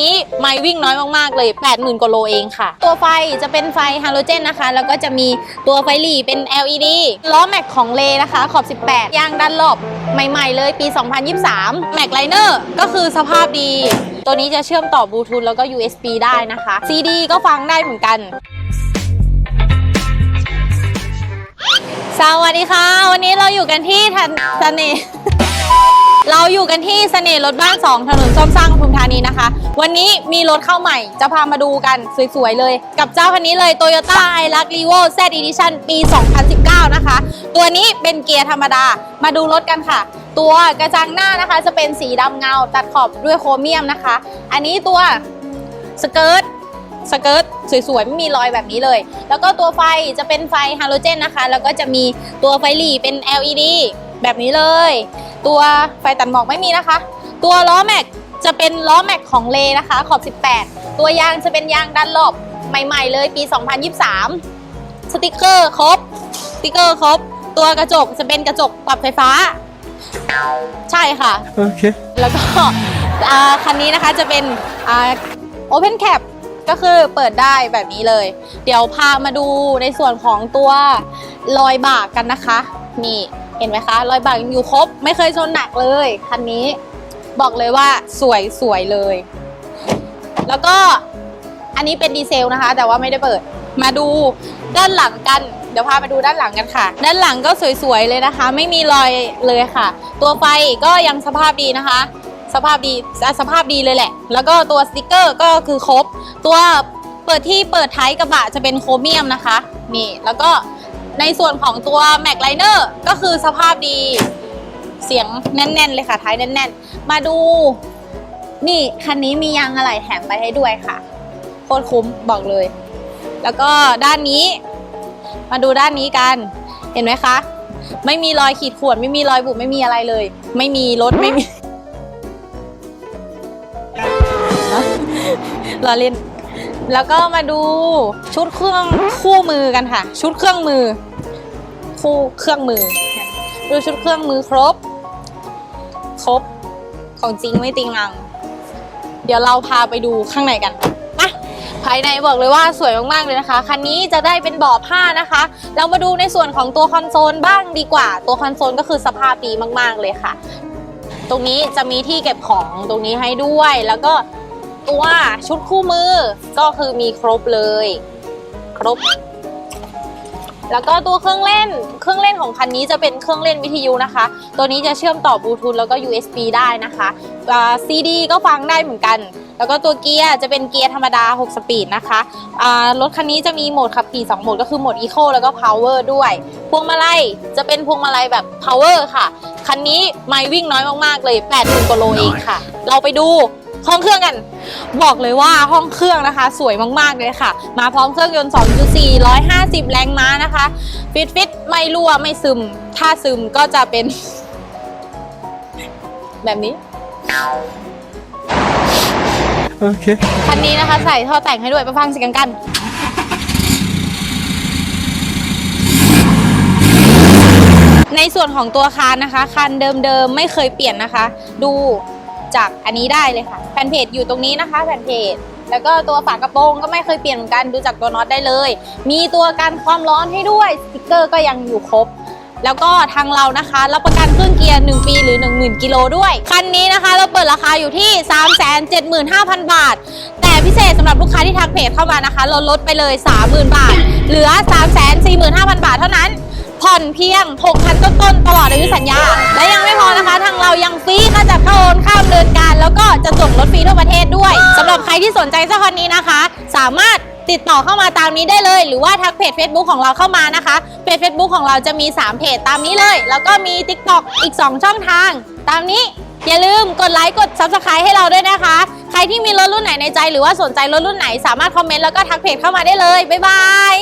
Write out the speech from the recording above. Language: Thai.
นี้ไม่วิ่งน้อยมากๆเลย 80,000กว่าโลเองค่ะ ตัวไฟจะเป็นไฟฮาโลเจนนะคะ แล้วก็จะมีตัวไฟหลีเป็น LED ล้อแม็กของเลนะคะขอบ 18 ยางดันลบใหม่ ๆ เลยปี 2023 แม็กไลเนอร์ก็คือสภาพดี ตัวนี้จะเชื่อมต่อบลูทูธแล้วก็ USB ได้นะคะ CD ก็ฟังได้เหมือนกันสวัสดีค่ะ วันนี้เราอยู่กันที่ทันเสน่ห์ อยู่กันที่เสน่ห์รถบ้าน 2 ถนนส้มสร้างปทุมธานีนะคะ วันนี้มีรถเข้าใหม่ จะพามาดูกันสวยๆเลย กับเจ้าคันนี้เลย Toyota i l u x r e v o Z Edition ปี 2019 นะคะ ตัวนี้เป็นเกียร์ธรรมดา มาดูรถกันค่ะ ตัวกระจังหน้านะคะ จะเป็นสีดำเงา ตัดขอบด้วยโครเมียมนะคะ อันนี้ตัวสเกิร์ตสเกิร์ตสวยๆ ไม่มีรอยแบบนี้เลย แล้วก็ตัวไฟจะเป็นไฟฮาโลเจนนะคะ แล้วก็จะมีตัวไฟหลีเป็น LED แบบนี้เลย ตัวไฟตัดหมอกไม่มีนะคะ ตัวล้อแม็กจะเป็นล้อแม็กของเลนะคะ ขอบ 18 ตัวยางจะเป็นยางดันหลบใหม่ๆ เลยปี 2023 สติกเกอร์ครบ สติกเกอร์ครบ ตัวกระจกจะเป็นกระจกปรับไฟฟ้า ใช่ค่ะ Okay. แล้วก็อ่าคันนี้นะคะจะเป็นอ่า Open Cap ก็คือเปิดได้แบบนี้เลย เดี๋ยวพามาดูในส่วนของตัวรอยบากกันนะคะ นี่ เห็นไหมคะรอยบากยังอยู่ครบไม่เคยชนหนักเลยคันนี้บอกเลยว่าสวยสวยเลย แล้วก็อันนี้เป็นดีเซลนะคะ แต่ว่าไม่ได้เปิดมาดูด้านหลังกัน เดี๋ยวพามาดูด้านหลังกันค่ะ ด้านหลังก็สวยๆเลยนะคะ ไม่มีรอยเลยค่ะ ตัวไฟก็ยังสภาพดีนะคะ สภาพดีสภาพดีเลยแหละ แล้วก็ตัวสติกเกอร์ก็คือครบ ตัวเปิดที่เปิดท้ายกระบะจะเป็นโครเมียมนะคะนี่แล้วก็ ในส่วนของตัวแม็กไลเนอร์ก็คือสภาพดีเสียงแน่น ๆ เลยค่ะ ท้ายแน่น ๆ มาดู นี่คันนี้มียางอะไหล่แถมไปให้ด้วยค่ะ โคตรคุ้มบอกเลย แล้วก็ด้านนี้ มาดูด้านนี้กัน เห็นไหมคะ ไม่มีรอยขีดข่วนไม่มีรอยบุบไม่มีอะไรเลย ไม่มีรถไม่มีรอเล่น แล้วก็มาดูชุดเครื่องคู่มือกันค่ะ ชุดเครื่องมือ คู่เครื่องมือ ดูชุดเครื่องมือครบ ครบของจริงไม่ติงงัง เดี๋ยวเราพาไปดูข้างในกันมาภายในบอกเลยว่าสวยมากๆเลยนะคะ คันนี้จะได้เป็นเบาะผ้านะคะ เรามาดูในส่วนของตัวคอนโซลบ้างดีกว่า ตัวคอนโซลก็คือสภาพดีมากๆเลยค่ะ ตรงนี้จะมีที่เก็บของตรงนี้ให้ด้วย แล้วก็ ตัวชุดคู่มือก็คือมีครบเลย ครบ แล้วก็ตัวเครื่องเล่น เครื่องเล่นของคันนี้จะเป็นเครื่องเล่นวิทยุนะคะ ตัวนี้จะเชื่อมต่อบลูทูธแล้วก็ USB ได้นะคะอ่า CD ก็ฟังได้เหมือนกัน แล้วก็ตัวเกียร์จะเป็นเกียร์ธรรมดา 6 สปีดนะคะอ่ารถคันนี้จะมีโหมดขับขี่ 2 โหมดก็คือโหมด Eco แล้วก็ Power ด้วย พวงมาลัยจะเป็นพวงมาลัยแบบ Power ค่ะ คันนี้ไม่วิ่งน้อยมากๆเลย 80,000กว่าโลเองค่ะ เราไปดู ห้องเครื่องกัน บอกเลยว่าห้องเครื่องนะคะ สวยมากๆเลยค่ะ มาพร้อมเครื่องยนต์ 2.4 150 แรงม้านะคะ ฟิตฟิตไม่รั่วไม่ซึม ถ้าซึมก็จะเป็น แบบนี้ Okay. คันนี้นะคะใส่ท่อแต่งให้ด้วยไปฟังเสียงกัน ในส่วนของตัวคานนะคะ คันเดิมๆไม่เคยเปลี่ยนนะคะ ดู จากอันนี้ได้เลยค่ะแผ่นเพจอยู่ตรงนี้นะคะแผ่นเพจแล้วก็ตัวฝากระโปรงก็ไม่เคยเปลี่ยนเหมือนกันดูจากตัวน็อตได้เลย มีตัวกันความร้อนให้ด้วยสติกเกอร์ก็ยังอยู่ครบ แล้วก็ทางเรานะคะรับประกันเครื่องเกียร์ 1 ปีหรือ 10,000 กิโลด้วย คันนี้นะคะเราเปิดราคาอยู่ที่ 375,000 บาท แต่พิเศษสำหรับลูกค้าที่ทักเพจเข้ามานะคะ เราลดไปเลย 30,000 บาท เหลือ 345,000 บาทเท่านั้นผ่อนเพียง 6,000 ต้นๆตลอดอายุสัญญา และยังไม่พอนะคะ ทางเรายังฟรีค่าจัดเข้าโอนข้า จะส่งรถฟรีทั่วประเทศด้วยสำหรับใครที่สนใจเจ้าคันนี้นะคะ สามารถติดต่อเข้ามาตามนี้ได้เลย หรือว่าทักเพจ Facebook ของเราเข้ามานะคะเพจ Facebook ของเราจะมี 3 เพจตามนี้เลย แล้วก็มี TikTok อีก 2 ช่องทาง ตามนี้อย่าลืมกดไลค์กด Subscribe ให้เราด้วยนะคะ ใครที่มีรถรุ่นไหนในใจ หรือว่าสนใจรถรุ่นไหนสามารถคอมเมนต์แล้วก็ทักเพจเข้ามาได้เลยบ๊ายบาย